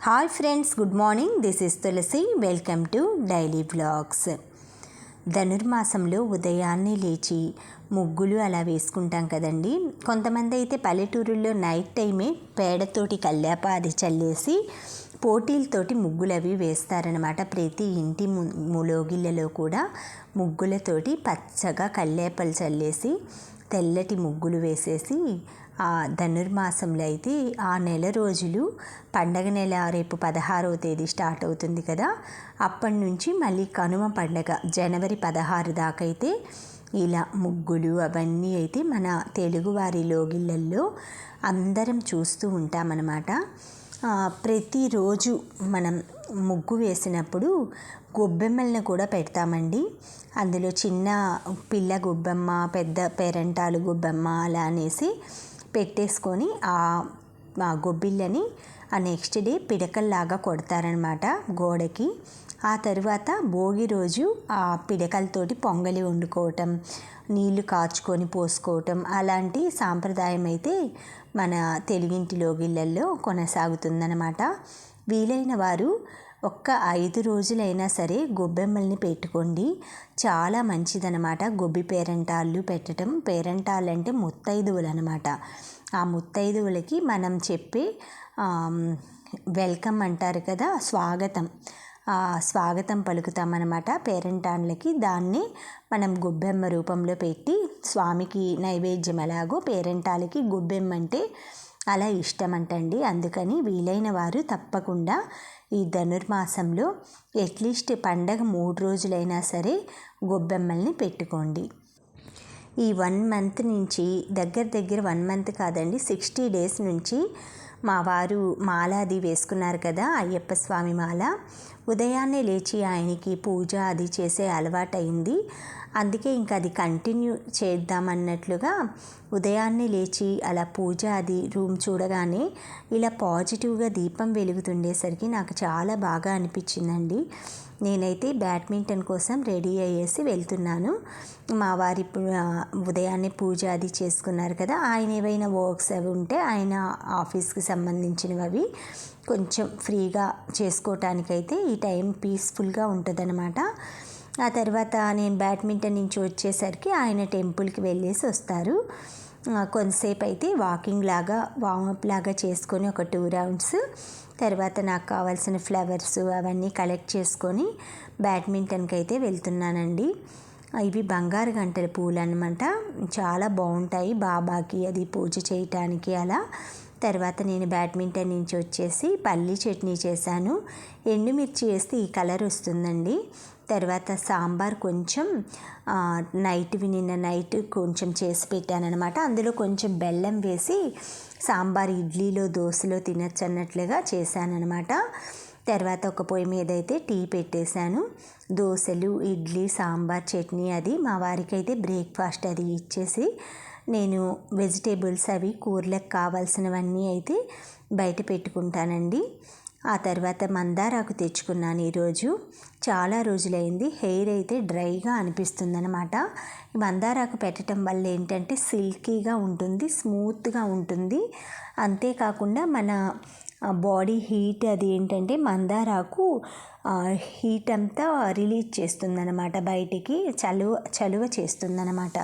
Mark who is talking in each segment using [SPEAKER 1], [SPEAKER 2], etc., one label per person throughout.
[SPEAKER 1] Hi friends good morning this is Tulasi welcome to daily vlogs ధనుర్మాసంలో ఉదయాన్నే లేచి ముగ్గులు అలా వేసుకుంటాం కదండి. కొంతమంది అయితే పల్లెటూరుల్లో నైట్ టైమే పేడతోటి కల్లాపాది చల్లేసి పోటీలతోటి ముగ్గులు అవి వేస్తారనమాట ప్రతి ఇంటి ము- ములోగిళ్ళలో కూడా ముగ్గులతోటి పచ్చగా కల్లేపలు చల్లేసి తెల్లటి ముగ్గులు వేసేసి ధనుర్మాసంలో అయితే ఆ నెల రోజులు పండగ నెల రేపు పదహారవ తేదీ స్టార్ట్ అవుతుంది కదా. అప్పటి నుంచి మళ్ళీ కనుమ పండగ జనవరి పదహారు దాకా అయితే ఇలా ముగ్గులు అవన్నీ అయితే మన తెలుగువారి లోగిళ్ళల్లో అందరం చూస్తూ ఉంటామన్నమాట ప్రతిరోజు మనం ముగ్గు వేసినప్పుడు గొబ్బెమ్మల్ని కూడా పెడతామండి. అందులో చిన్న పిల్ల గొబ్బెమ్మ పెద్ద పేరంటాలు గొబ్బెమ్మ అలా అనేసి పెట్టేసుకొని ఆ గొబ్బిళ్ళని ఆ నెక్స్ట్ డే పిడకల్లాగా కొడతారనమాట గోడకి. ఆ తర్వాత భోగి రోజు ఆ పిడకలతోటి పొంగలి వండుకోవటం నీళ్ళు కాచుకొని పోసుకోవటం అలాంటి సాంప్రదాయం అయితే మన తెలుగింటి లోగిళ్ళల్లో కొనసాగుతుందన్నమాట. వీలైన వారు ఒక్క ఐదు రోజులైనా సరే గొబ్బెమ్మల్ని పెట్టుకోండి. చాలా మంచిదనమాట గొబ్బి పేరెంటాళ్ళు పెట్టడం పేరెంటాళ్ళు అంటే ముత్తైదువులు అనమాట ఆ ముత్తైదువులకి మనం చెప్పే వెల్కమ్ అంటారు కదా స్వాగతం. స్వాగతం పలుకుతామన్నమాట పేరెంటాన్లకి దాన్ని మనం గొబ్బెమ్మ రూపంలో పెట్టి స్వామికి నైవేద్యం ఎలాగో పేరెంటాలకి గొబ్బెమ్మ అంటే అలా ఇష్టం అంటండి అందుకని వీలైన వారు తప్పకుండా ఈ ధనుర్మాసంలో అట్లీస్ట్ పండగ మూడు రోజులైనా సరే గొబ్బెమ్మల్ని పెట్టుకోండి. ఈ వన్ మంత్ నుంచి దగ్గర దగ్గర వన్ మంత్ కాదండి సిక్స్టీ డేస్ నుంచి మా వారు మాల అది వేసుకున్నారు కదా అయ్యప్ప స్వామి మాల. ఉదయాన్నే లేచి ఆయనకి పూజ అది చేసే అలవాటైంది. అందుకే ఇంకా అది కంటిన్యూ చేద్దామన్నట్లుగా ఉదయాన్నే లేచి అలా పూజ అది రూమ్ చూడగానే ఇలా పాజిటివ్గా దీపం వెలుగుతుండేసరికి నాకు చాలా బాగా అనిపించిందండి. నేనైతే బ్యాడ్మింటన్ కోసం రెడీ అయ్యేసి వెళ్తున్నాను. మా వారి ఉదయాన్నే పూజ అది చేసుకున్నారు కదా ఆయన ఏవైనా వర్క్స్ అవి ఉంటే ఆయన ఆఫీస్కి సంబంధించినవి అవి కొంచెం ఫ్రీగా చేసుకోవటానికైతే ఈ టైం పీస్ఫుల్గా ఉంటుందన్నమాట. ఆ తర్వాత నేను బ్యాడ్మింటన్ నుంచి వచ్చేసరికి ఆయన టెంపుల్కి వెళ్ళేసి వస్తారు. కొంతసేపు అయితే వాకింగ్ లాగా వామప్ లాగా చేసుకొని ఒక టూ రౌండ్స్ తర్వాత నాకు కావాల్సిన ఫ్లవర్స్ అవన్నీ కలెక్ట్ చేసుకొని బ్యాడ్మింటన్కి అయితే వెళ్తున్నానండి. ఇవి బంగారు గంటల పూలు అనమాట చాలా బాగుంటాయి బాబాకి అది పూజ చేయటానికి అలా. తర్వాత నేను బ్యాడ్మింటన్ నుంచి వచ్చేసి పల్లీ చట్నీ చేశాను. ఎండుమిర్చి వేస్తే ఈ కలర్ వస్తుందండి. తర్వాత సాంబార్ కొంచెం నైట్ నిన్న నైట్ కొంచెం చేసి పెట్టానన్నమాట. అందులో కొంచెం బెల్లం వేసి సాంబార్ ఇడ్లీలో దోశలో తినచ్చు అన్నట్లుగా చేశానన్నమాట. తర్వాత ఒక పొయ్యి మీద అయితే టీ పెట్టేశాను. దోశలు ఇడ్లీ సాంబార్ చట్నీ అది మా వారికి అయితే బ్రేక్ఫాస్ట్ అది ఇచ్చేసి నేను వెజిటేబుల్స్ అవి కూరలకు కావాల్సినవన్నీ అయితే బయట పెట్టుకుంటానండి. ఆ తర్వాత మందారాకు తెచ్చుకున్నాను ఈరోజు. చాలా రోజులైంది. హెయిర్ అయితే డ్రైగా అనిపిస్తుంది అనమాట మందారాకు పెట్టడం వల్ల ఏంటంటే సిల్కీగా ఉంటుంది స్మూత్గా ఉంటుంది. అంతేకాకుండా మన బాడీ హీట్ అది ఏంటంటే మందారాకు హీట్ అంతా రిలీజ్ చేస్తుందన్నమాట బయటికి చలువ చలువ చేస్తుందన్నమాట.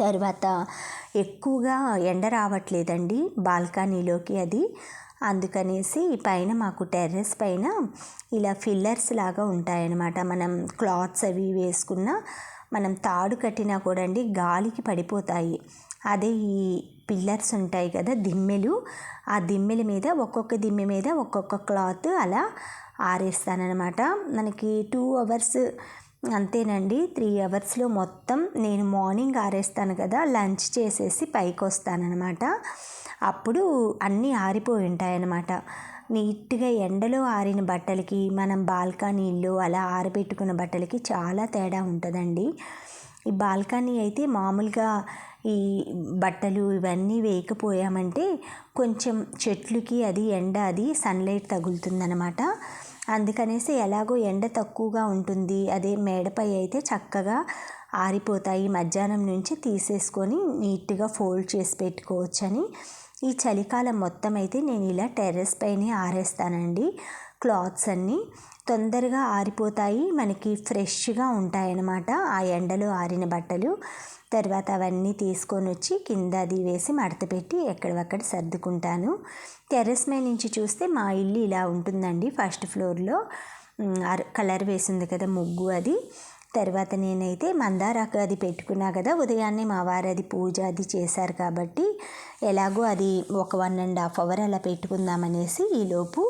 [SPEAKER 1] తర్వాత ఎక్కువగా ఎండ రావట్లేదండి బాల్కనీలోకి అది. అందుకనేసి పైన మాకు టెర్రస్ పైన ఇలా ఫిల్లర్స్ లాగా ఉంటాయన్నమాట. మనం క్లాత్స్ అవి వేసుకున్న మనం తాడు కట్టినా కూడా అండి గాలికి పడిపోతాయి. అదే ఈ పిల్లర్స్ ఉంటాయి కదా దిమ్మెలు. ఆ దిమ్మెల మీద ఒక్కొక్క దిమ్మె మీద ఒక్కొక్క క్లాత్ అలా ఆరేస్తానన్నమాట. మనకి టూ అవర్స్ అంతేనండి. త్రీ అవర్స్లో మొత్తం నేను మార్నింగ్ ఆరేస్తాను కదా లంచ్ చేసేసి పైకి వస్తానన్నమాట అప్పుడు అన్నీ ఆరిపోయి ఉంటాయన్నమాట నీట్గా ఎండలో ఆరిన బట్టలకి మనం బాల్కనీల్లో అలా ఆరబెట్టుకున్న బట్టలకి చాలా తేడా ఉంటుందండి. ఈ బాల్కనీ అయితే మామూలుగా ఈ బట్టలు ఇవన్నీ వేయకపోయామంటే కొంచెం చెట్లుకి అది ఎండ అది సన్లైట్ తగులుతుందనమాట అందుకనేసి ఎలాగో ఎండ తక్కువగా ఉంటుంది. అదే మేడపై అయితే చక్కగా ఆరిపోతాయి. మధ్యాహ్నం నుంచి తీసేసుకొని నీట్గా ఫోల్డ్ చేసి పెట్టుకోవచ్చని ఈ చలికాలం మొత్తం అయితే నేను ఇలా టెర్రస్ పైనే ఆరేస్తానండి. క్లాత్స్ అన్నీ తొందరగా ఆరిపోతాయి. మనకి ఫ్రెష్గా ఉంటాయన్నమాట. ఆ ఎండలో ఆరిన బట్టలు. తర్వాత అవన్నీ తీసుకొని వచ్చి కింద అది వేసి మడత పెట్టి ఎక్కడవక్కడ సర్దుకుంటాను. టెర్రస్ మీద నుంచి చూస్తే మా ఇల్లు ఇలా ఉంటుందండి. ఫస్ట్ ఫ్లోర్లో. కలర్ వేసింది కదా ముగ్గు అది. తర్వాత నేనైతే మందారాకు అది పెట్టుకున్నా కదా ఉదయాన్నే మా వారు అది పూజ అది చేశారు కాబట్టి ఎలాగో అది ఒక వన్ అండ్ హాఫ్ అవర్ అలా పెట్టుకుందామనేసి ఈలోపు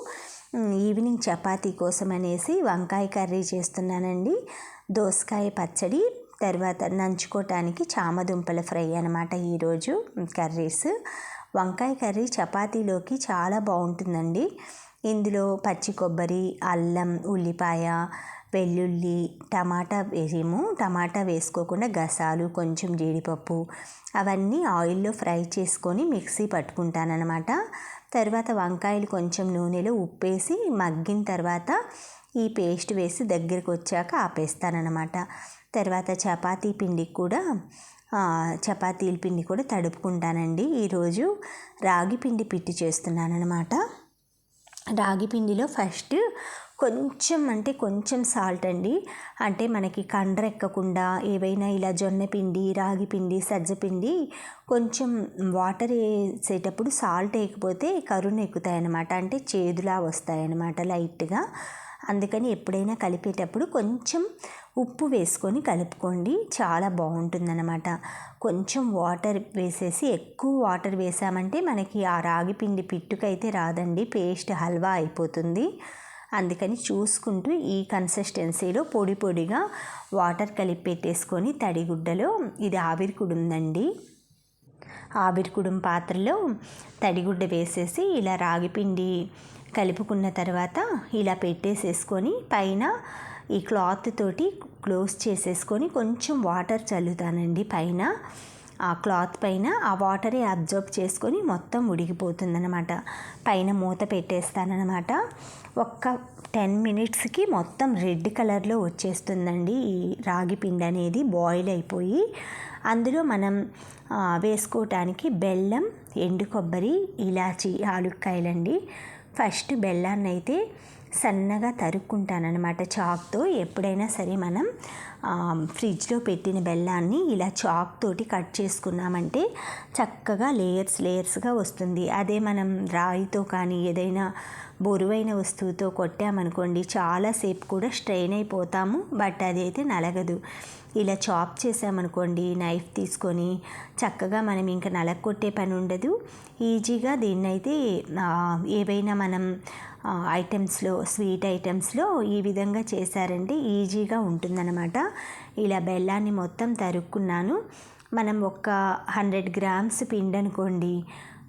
[SPEAKER 1] ఈవినింగ్ చపాతీ కోసం అనేసి వంకాయ కర్రీ చేస్తున్నానండి. దోసకాయ పచ్చడి తర్వాత నంచుకోవటానికి చామదుంపల ఫ్రై అనమాట ఈరోజు కర్రీస్. వంకాయ కర్రీ చపాతీలోకి చాలా బాగుంటుందండి. ఇందులో పచ్చి కొబ్బరి అల్లం ఉల్లిపాయ వెల్లుల్లి టమాటా వేసాము టమాటా వేసుకోకుండా గసాలు కొంచెం జీడిపప్పు అవన్నీ ఆయిల్లో ఫ్రై చేసుకొని మిక్సీ పట్టుకుంటానమాట తర్వాత వంకాయలు కొంచెం నూనెలో ఉప్పేసి మగ్గిన తర్వాత ఈ పేస్ట్ వేసి దగ్గరికి వచ్చాక ఆపేస్తానమాట తర్వాత చపాతీ పిండికి కూడా చపాతీల పిండి కూడా తడుపుకుంటానండి. ఈరోజు రాగి పిండి పిట్టి చేస్తున్నానమాట రాగి పిండిలో ఫస్ట్ కొంచెం అంటే కొంచెం సాల్ట్ అండి. అంటే మనకి కండ్ర ఎక్కకుండా ఏవైనా ఇలా జొన్న పిండి రాగి పిండి సజ్జ పిండి కొంచెం వాటర్ వేసేటప్పుడు సాల్ట్ వేయకపోతే కరుణ ఎక్కుతాయన్నమాట. అంటే చేదులా వస్తాయన్నమాట లైట్గా అందుకని ఎప్పుడైనా కలిపేటప్పుడు కొంచెం ఉప్పు వేసుకొని కలుపుకోండి. చాలా బాగుంటుందన్నమాట. కొంచెం వాటర్ వేసేసి ఎక్కువ వాటర్ వేసామంటే మనకి ఆ రాగి పిండి పిట్టుకైతే రాదండి. పేస్ట్ హల్వా అయిపోతుంది. అందుకని చూసుకుంటూ ఈ కన్సిస్టెన్సీలో పొడి పొడిగా వాటర్ కలిపి పెట్టేసుకొని తడిగుడ్డలో ఇది ఆవిరికుడు ఉందండి. ఆవిరికుడుం పాత్రలో తడిగుడ్డ వేసేసి ఇలా రాగిపిండి కలుపుకున్న తర్వాత ఇలా పెట్టేసేసుకొని పైన ఈ క్లాత్ తోటి క్లోజ్ చేసేసుకొని కొంచెం వాటర్ చల్లుతానండి పైన. ఆ క్లాత్ పైన ఆ వాటరే అబ్జర్వ్ చేసుకొని మొత్తం ఉడికిపోతుందనమాట పైన మూత పెట్టేస్తానమాట ఒక్క టెన్ మినిట్స్కి మొత్తం రెడ్ కలర్లో వచ్చేస్తుందండి ఈ రాగి పిండి అనేది బాయిల్ అయిపోయి. అందులో మనం వేసుకోవటానికి బెల్లం ఎండు కొబ్బరి ఇలాచి ఆలుక్కాయలండి ఫస్ట్ బెల్లాన్ని అయితే సన్నగా తరుక్కుంటానమాట చాక్తో. ఎప్పుడైనా సరే మనం ఫ్రిడ్జ్లో పెట్టిన బెల్లాన్ని ఇలా చాక్ తోటి కట్ చేసుకున్నామంటే చక్కగా లేయర్స్ లేయర్స్గా వస్తుంది. అదే మనం రాయితో కానీ ఏదైనా బరువైన వస్తువుతో కొట్టామనుకోండి చాలాసేపు కూడా స్ట్రెయిన్ అయిపోతాము బట్ అది అయితే నలగదు. ఇలా చాప్ చేసామనుకోండి నైఫ్ తీసుకొని చక్కగా మనం ఇంకా నలగొట్టే పని ఉండదు. ఈజీగా దీన్నైతే ఏవైనా మనం ఐటమ్స్లో స్వీట్ ఐటమ్స్లో ఈ విధంగా చేశారంటే ఈజీగా ఉంటుందన్నమాట. ఇలా బెల్లాన్ని మొత్తం తరుక్కున్నాను. మనం ఒక హండ్రెడ్ గ్రామ్స్ పిండి అనుకోండి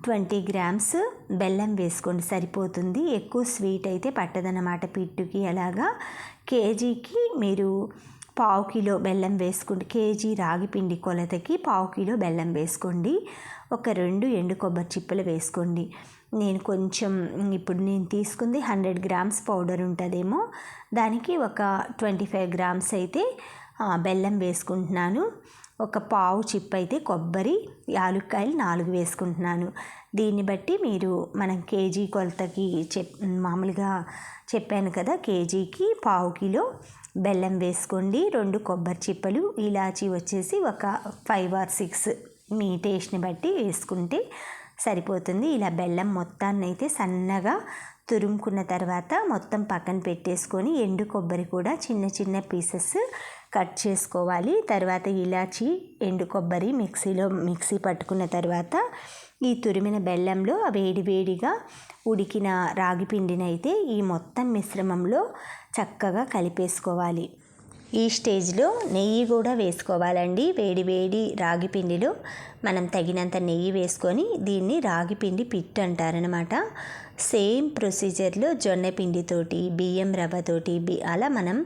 [SPEAKER 1] ట్వంటీ గ్రామ్స్ బెల్లం వేసుకోండి సరిపోతుంది. ఎక్కువ స్వీట్ అయితే పట్టదనమాట పిట్టుకి. అలాగా కేజీకి మీరు పావు కిలో బెల్లం వేసుకోండి. కేజీ రాగి పిండి కొలతకి పావు కిలో బెల్లం వేసుకోండి. ఒక రెండు ఎండు కొబ్బరి చిప్పలు వేసుకోండి. నేను కొంచెం ఇప్పుడు నేను తీసుకుంది హండ్రెడ్ గ్రామ్స్ పౌడర్ ఉంటుందేమో. దానికి ఒక ట్వంటీ ఫైవ్ గ్రామ్స్ అయితే బెల్లం వేసుకుంటున్నాను. ఒక పావు చిప్ అయితే కొబ్బరి యాలుక్కాయలు నాలుగు వేసుకుంటున్నాను. దీన్ని బట్టి మీరు మనం కేజీ కొలతకి చెప్ మామూలుగా చెప్పాను కదా కేజీకి పావు కిలో బెల్లం వేసుకోండి. రెండు కొబ్బరి చిప్పలు ఇలాచి వచ్చేసి ఒక ఫైవ్ ఆర్ సిక్స్ మీ టేస్ట్ని బట్టి వేసుకుంటే సరిపోతుంది. ఇలా బెల్లం మొత్తాన్ని అయితే సన్నగా తురుముకున్న తర్వాత మొత్తం పక్కన పెట్టేసుకొని ఎండు కొబ్బరి కూడా చిన్న చిన్న పీసెస్ కట్ చేసుకోవాలి. తర్వాత ఇలాచి ఎండు కొబ్బరి మిక్సీలో మిక్సీ పట్టుకున్న తర్వాత ఈ తురిమిన బెల్లంలో వేడివేడిగా ఉడికిన రాగి పిండినైతే ఈ మొత్తం మిశ్రమంలో చక్కగా కలిపేసుకోవాలి. ఈ స్టేజ్లో నెయ్యి కూడా వేసుకోవాలండి. వేడివేడి రాగి పిండిలో మనం తగినంత నెయ్యి వేసుకొని దీన్ని రాగి పిండి పిట్ అంటారనమాట సేమ్ ప్రొసీజర్లో జొన్న పిండితోటి బియ్యం రవ్వతోటి బి అలా మనం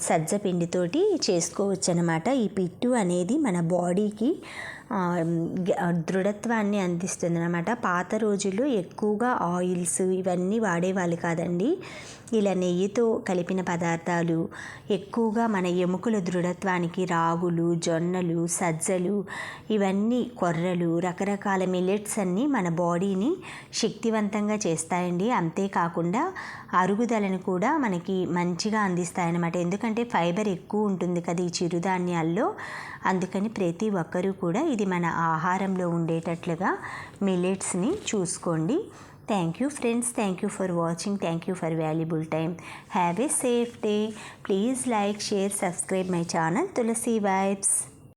[SPEAKER 1] సజ్జ పిండితోటి చేసుకోవచ్చు అనమాట ఈ పిట్టు అనేది మన బాడీకి దృఢత్వాన్ని అందిస్తుంది అనమాట పాత రోజుల్లో ఎక్కువగా ఆయిల్స్ ఇవన్నీ వాడేవాళ్ళు కాదండి. ఇలా నెయ్యితో కలిపిన పదార్థాలు ఎక్కువగా మన ఎముకల దృఢత్వానికి రాగులు జొన్నలు సజ్జలు ఇవన్నీ కొర్రలు రకరకాల మిల్లెట్స్ అన్నీ మన బాడీని శక్తివంతంగా చేస్తాయండి. అంతేకాకుండా అరుగుదలను కూడా మనకి మంచిగా అందిస్తాయన్నమాట. ఎందుకంటే ఫైబర్ ఎక్కువ ఉంటుంది కదా ఈ చిరుధాన్యాల్లో. అందుకని ప్రతి ఒక్కరూ కూడా ఇది మన ఆహారంలో ఉండేటట్లుగా మిల్లెట్స్ని చూసుకోండి. Thank you friends thank you for watching thank you for valuable time have a safe day please like share subscribe my channel Tulasi vibes